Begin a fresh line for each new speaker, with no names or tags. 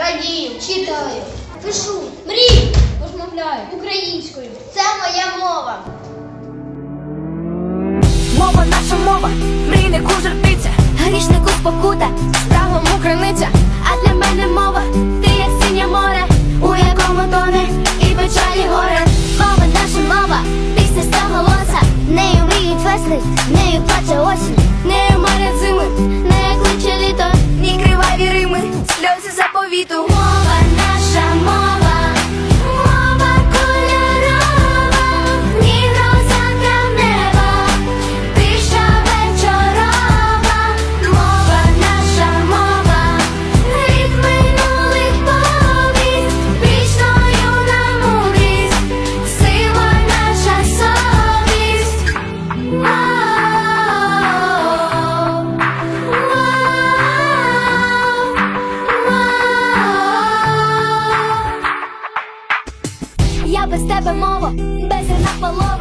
радію,
Читаю,
пишу,
мрію, розмовляю
українською. Це моя мова.
Мова наша мова, мрійнику жартиця, грішнику спокута, справом криниця. А для мене мова, ти як синє море, у якому тоне і печалі горе. Мова наша мова, пісня ста голоса, нею мріють весни, нею плаче осінь, нею марять Я без тебе мова, без полова,